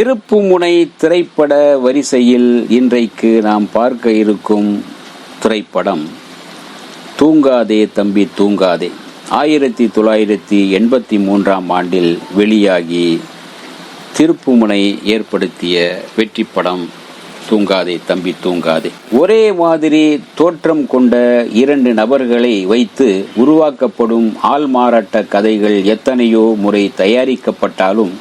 திருப்புமுனை திரைப்பட வரிசையில் இன்றைக்கு நாம் பார்க்க இருக்கும் திரைப்படம் தூங்காதே தம்பி தூங்காதே. ஆயிரத்தி தொள்ளாயிரத்தி எண்பத்தி மூன்றாம் ஆண்டில் வெளியாகி திருப்புமுனை ஏற்படுத்திய வெற்றி படம் தூங்காதே தம்பி தூங்காதே. ஒரே மாதிரி தோற்றம் கொண்ட இரண்டு நபர்களை வைத்து உருவாக்கப்படும் ஆள்மாறாட்ட கதைகள் எத்தனையோ முறை தயாரிக்கப்பட்டாலும்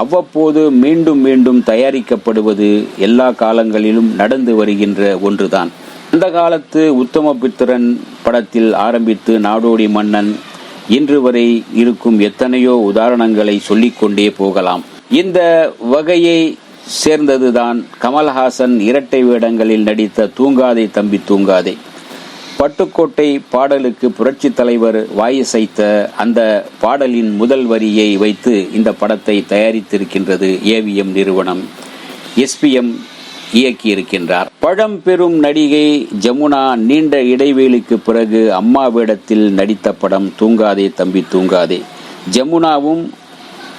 அவ்வப்போது மீண்டும் மீண்டும் தயாரிக்கப்படுவது எல்லா காலங்களிலும் நடந்து வருகின்ற ஒன்றுதான். அந்த காலத்து உத்தம பித்திரன் படத்தில் ஆரம்பித்து நாடோடி மன்னன் இன்று வரை இருக்கும் எத்தனையோ உதாரணங்களை சொல்லிக்கொண்டே போகலாம். இந்த வகையை சேர்ந்ததுதான் கமல்ஹாசன் இரட்டை வேடங்களில் நடித்த தூங்காதே தம்பி தூங்காதே. பட்டுக்கோட்டை பாடலுக்கு புரட்சி தலைவர் வாயிசைத்த அந்த பாடலின் முதல் வரியை வைத்து இந்த படத்தை தயாரித்திருக்கின்றது ஏவிஎம் நிறுவனம். எஸ்பிஎம் இயக்கியிருக்கின்றார். பழம்பெரும் நடிகை ஜமுனா நீண்ட இடைவேளைக்கு பிறகு அம்மா வேடத்தில் நடித்த படம் தூங்காதே தம்பி தூங்காதே. ஜமுனாவும்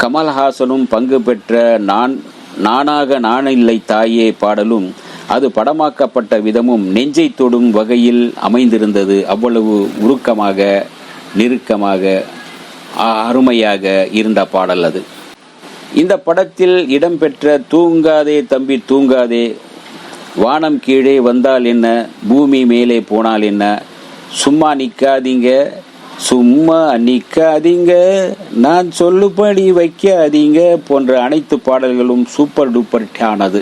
கமல்ஹாசனும் பங்கு பெற்ற நான் நானாக நானில்லை தாயே பாடலும் அது படமாக்கப்பட்ட விதமும் நெஞ்சை தொடும் வகையில் அமைந்திருந்தது. அவ்வளவு உருக்கமாக நெருக்கமாக அருமையாக இருந்த பாடல் அது. இந்த படத்தில் இடம்பெற்ற தூங்காதே தம்பி தூங்காதே வானம் கீழே வந்தால் என்ன பூமி மேலே போனால் என்ன சும்மா நிற்காதீங்க சும்மா நிற்காதீங்க நான் சொல்லுபடி வைக்காதீங்க போன்ற அனைத்து பாடல்களும் சூப்பர் டூப்பர் ஆனது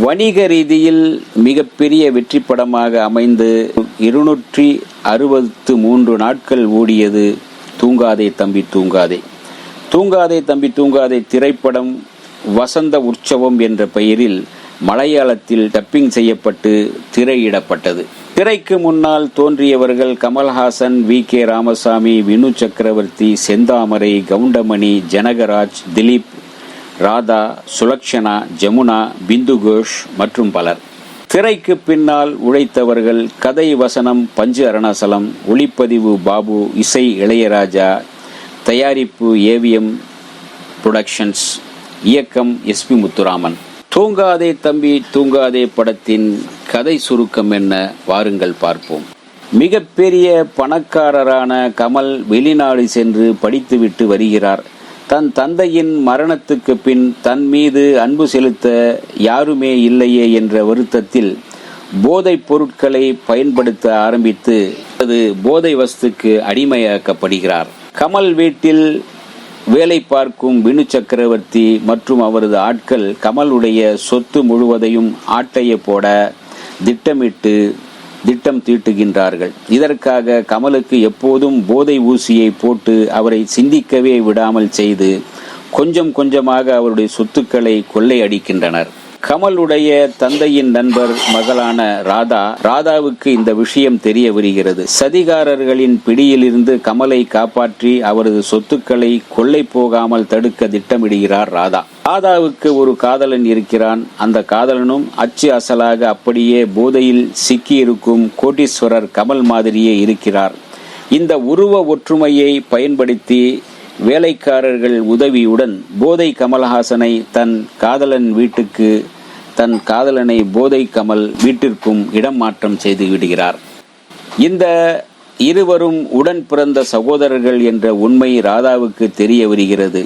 வணிக ரீதியில் மிகப்பெரிய வெற்றி படமாக அமைந்து இருநூற்றி அறுபத்து மூன்று நாட்கள் ஓடியது தூங்காதே தம்பி தூங்காதே. தூங்காதே தம்பி தூங்காதே திரைப்படம் வசந்த உற்சவம் என்ற பெயரில் மலையாளத்தில் டப்பிங் செய்யப்பட்டு திரையிடப்பட்டது. திரைக்கு முன்னால் தோன்றியவர்கள் கமல்ஹாசன் வி. கே. ராமசாமி வினு சக்கரவர்த்தி செந்தாமரை கவுண்டமணி ஜனகராஜ் திலீப் ராதா சுலக்ஷனா ஜமுனா பிந்து கோஷ் மற்றும் பலர். திரைக்கு பின்னால் உழைத்தவர்கள் கதை வசனம் பஞ்சு அருணாசலம் ஒளிப்பதிவு பாபு இசை இளையராஜா தயாரிப்பு ஏவிஎம் புரொடக்ஷன்ஸ் இயக்கம் எஸ்பி முத்துராமன். தூங்காதே தம்பி தூங்காதே படத்தின் கதை சுருக்கம் என்ன வாருங்கள் பார்ப்போம். மிகப்பெரிய பணக்காரரான கமல் வெளிநாடு சென்று படித்துவிட்டு வருகிறார். தன் தந்தையின் மரணத்துக்கு பின் தன் மீது அன்பு செலுத்த யாருமே இல்லையே என்ற வருத்தத்தில் போதைப் பொருட்களை பயன்படுத்த ஆரம்பித்து அது போதை வஸ்துக்கு அடிமையாக்கப்படுகிறார். கமல் வீட்டில் வேலை பார்க்கும் வினு சக்கரவர்த்தி மற்றும் அவரது ஆட்கள் கமலுடைய சொத்து முழுவதையும் ஆட்டைய போட திட்டமிட்டு திட்டம் தீட்டுகின்றார்கள். இதற்காக கமலுக்கு எப்போதும் போதை ஊசியை போட்டு அவரை சிந்திக்கவே விடாமல் செய்து கொஞ்சம் கொஞ்சமாக அவருடைய சொத்துக்களை கொள்ளையடிக்கின்றனர். கமலுடைய தந்தையின் நண்பர் மகளான ராதா ராதாவுக்கு இந்த விஷயம் தெரிய வருகிறது சதிகாரர்களின் பிடியிலிருந்து கமலை காப்பாற்றி அவரது சொத்துக்களை கொள்ளை போகாமல் தடுக்க திட்டமிடுகிறார் ராதா. ராதாவுக்கு ஒரு காதலன் இருக்கிறான். அந்த காதலனும் அச்சு அசலாக அப்படியே போதையில் சிக்கியிருக்கும் கோட்டீஸ்வரர் கமல் மாதிரியே இருக்கிறார். இந்த உருவ ஒற்றுமையை பயன்படுத்தி வேலைக்காரர்கள் உதவியுடன் போதை கமல்ஹாசனை தன் காதலன் வீட்டுக்கு தன் காதலனை போதை கமல் வீட்டிற்கும் இடம் மாற்றம் செய்து விடுகிறார். இந்த இருவரும் உடன் பிறந்த சகோதரர்கள் என்ற உண்மை ராதாவுக்கு தெரிய வருகிறது.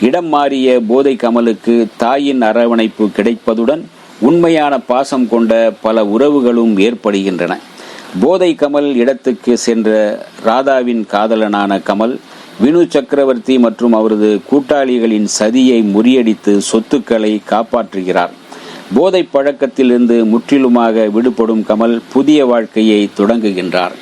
இடம் மாறிய போதை கமலுக்கு தாயின் அரவணைப்பு கிடைப்பதுடன் உண்மையான பாசம் கொண்ட பல உறவுகளும் ஏற்படுகின்றன. போதை கமல் இடத்துக்கு சென்ற ராதாவின் காதலனான கமல் வினு சக்கரவர்த்தி மற்றும் அவரது கூட்டாளிகளின் சதியை முறியடித்து சொத்துக்களை காப்பாற்றுகிறார். போதை பழக்கத்திலிருந்து முற்றிலுமாக விடுபடும் கமல் புதிய வாழ்க்கையை தொடங்குகின்றார்.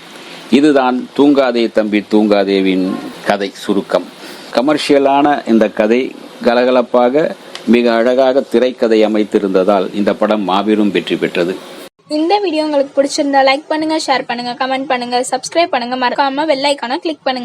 இதுதான் தூங்காதே தம்பி தூங்காதேவின் கதை சுருக்கம். கமர்ஷியலான இந்த கதை கலகலப்பாக மிக அழகாக திரைக்கதை அமைத்திருந்ததால் இந்த படம் மாபெரும் வெற்றி பெற்றது. இந்த வீடியோ உங்களுக்கு பிடிச்சிருந்தா லைக் பண்ணுங்க ஷேர் பண்ணுங்க கமெண்ட் பண்ணுங்க சப்ஸ்கிரைப் பண்ணுங்க. மறக்காம வெள்ளைக்கான கிளிக் பண்ணுங்க.